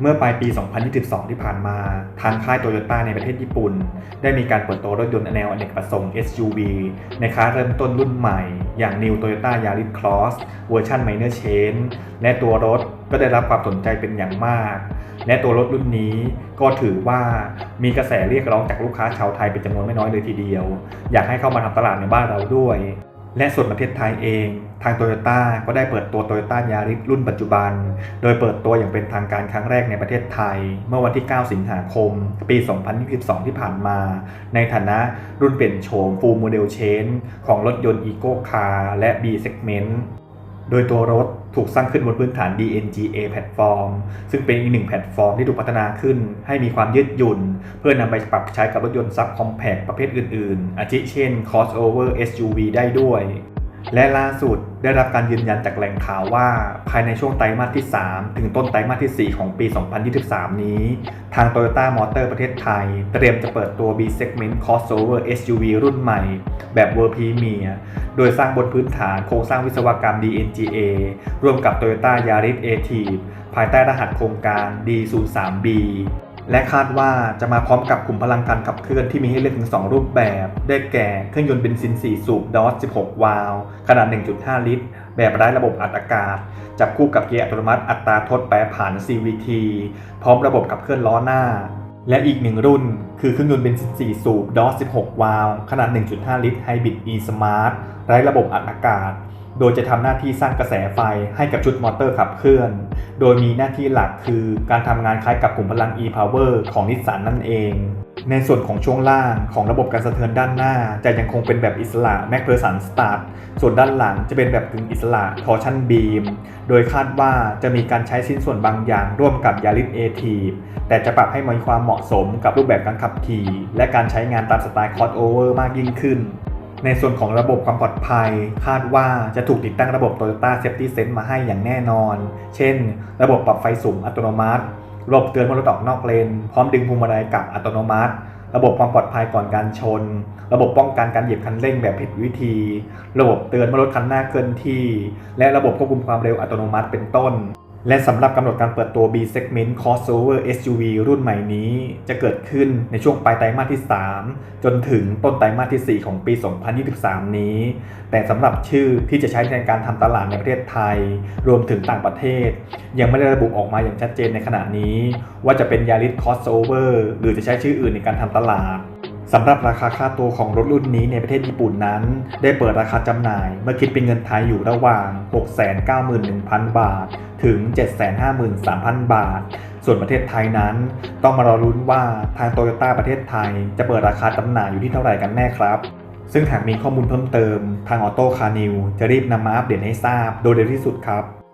เมื่อปลายปี 2022 ที่ผ่านมา ทางค่ายโตโยต้าในประเทศญี่ปุ่น ได้มีการเปิดตัวรถยนต์แนวอเนกประสงค์ SUV ในคลาสเริ่มต้นรุ่นใหม่ อย่าง New Toyota Yaris Cross เวอร์ชัน Minor Change และตัวรถก็ได้รับความสนใจเป็นอย่างมาก และตัวรถรุ่นนี้ก็ถือว่ามีกระแสเรียกร้องจากลูกค้าชาวไทยเป็นจำนวนไม่น้อยเลยทีเดียว อยากให้เข้ามาทำตลาดในบ้านเราด้วย และส่วนประเทศไทยเอง ทางโตโยต้าก็ได้เปิดตัวโตโยต้ายาริสรุ่นปัจจุบัน โดยเปิดตัวอย่างเป็นทางการครั้งแรกในประเทศไทย เมื่อวันที่ 9 สิงหาคม ปี 2022 ที่ผ่านมา ในฐานะรุ่นเปลี่ยนโฉมฟูลโมเดลเชนของรถยนต์อีโคคาร์และ B Segment โดยตัวรถถูกสร้างขึ้นบนพื้นฐาน DNGA แพลตฟอร์ม ซึ่งเป็นอีกหนึ่งแพลตฟอร์มที่ถูกพัฒนาขึ้น ให้มีความยืดหยุ่น เพื่อนำไปปรับใช้กับรถยนต์ซับคอมแพคประเภทอื่น ๆ อาทิเช่น crossover SUV ได้ด้วย และล่าสุดได้รับการยืนยันจากแหล่งข่าวว่า ภายในช่วงไตรมาสที่ 3 ถึงต้นไตรมาสที่ 4 ของปี 2023 นี้ ทาง Toyota Motor ประเทศไทย เตรียมจะเปิดตัว B Segment Crossover SUV รุ่นใหม่ แบบ World Premier โดยสร้างบนพื้นฐานโครงสร้างวิศวกรรม DNGA ร่วมกับ Toyota Yaris a t i v e ภายใต้รหัสโครงการ D03B และคาดว่าจะมาพร้อมกับกลุ่มพลังการขับเคลื่อนที่มีให้เลือกถึง 2 รูปแบบ ได้แก่เครื่องยนต์เบนซิน 4 สูบ DOS 16 วาล์วขนาด 1.5 ลิตร แบบไร้ระบบอัดอากาศ จับคู่กับเกียร์อัตโนมัติอัตราทดแปรผัน CVT พร้อมระบบขับเคลื่อนล้อหน้า และอีกหนึ่งรุ่น คือเครื่องยนต์เบนซิน 4 สูบ DOS 16 วาล์วขนาด 1.5 ลิตร Hybrid e Smart ไร้ระบบอัดอากาศ โดยจะทำหน้าที่สร้างกระแสไฟให้กับชุดมอเตอร์ขับเคลื่อน โดยมีหน้าที่หลักคือการทำงานคล้ายกับกลุ่มพลัง e-power ของนิสสันนั่นเอง ในส่วนของช่วงล่างของระบบการสะเทือนด้านหน้า จะยังคงเป็นแบบอิสระ m a c p h e r s o n Start ส่วนด้านหลังจะเป็นแบบกึ่งอิสระ Torsion Beam โดยคาดว่าจะมีการใช้ชิ้นส่วนบางอย่างร่วมกับ Yaris Active แต่จะปรับให้มีความเหมาะสมกับรูปแบบการขับขี่ และการใช้งานตามสไตล์ crossover มากยิ่งขึ้น ในส่วนของระบบความปลอดภัย คาดว่าจะถูกติดตั้งระบบ Toyota Safety Sense มาให้อย่างแน่นอน เช่น ระบบปรับไฟสูงอัตโนมัติ ระบบเตือนเมื่อรถออกนอกเลน พร้อมดึงพวงมาลัยกลับอัตโนมัติ ระบบความปลอดภัยก่อนการชน ระบบป้องกันการเหยียบคันเร่งแบบผิดวิธี ระบบเตือนเมื่อรถคันหน้าเคลื่อนที่ และระบบควบคุมความเร็วอัตโนมัติเป็นต้น และสำหรับกำหนดการเปิดตัว B Segment Crossover SUV รุ่นใหม่นี้ จะเกิดขึ้นในช่วงปลายไตรมาสที่ 3 จนถึงต้นไตรมาสที่ 4 ของปี 2023 นี้ แต่สำหรับชื่อที่จะใช้ในการทำตลาดในประเทศไทย รวมถึงต่างประเทศ ยังไม่ได้ระบุออกมาอย่างชัดเจนในขณะนี้ ว่าจะเป็น Yaris Crossover หรือจะใช้ชื่ออื่นในการทำตลาด สำหรับราคาค่าตัวของรถรุ่นนี้ในประเทศญี่ปุ่นนั้น ได้เปิดราคาจำหน่าย เมื่อคิดเป็นเงินไทยอยู่ระหว่าง 691,000 บาท ถึง 753,000 บาท ส่วนประเทศไทยนั้น ต้องมารอรุ้นว่าทางโตโยต้าประเทศไทย จะเปิดราคาจำหน่ายอยู่ที่เท่าไหร่กันแน่ครับ ซึ่งหากมีข้อมูลเพิ่มเติม ทางออโต้คานิวจะรีบนำมาอัปเดตให้ทราบโดยเร็วที่สุดครับ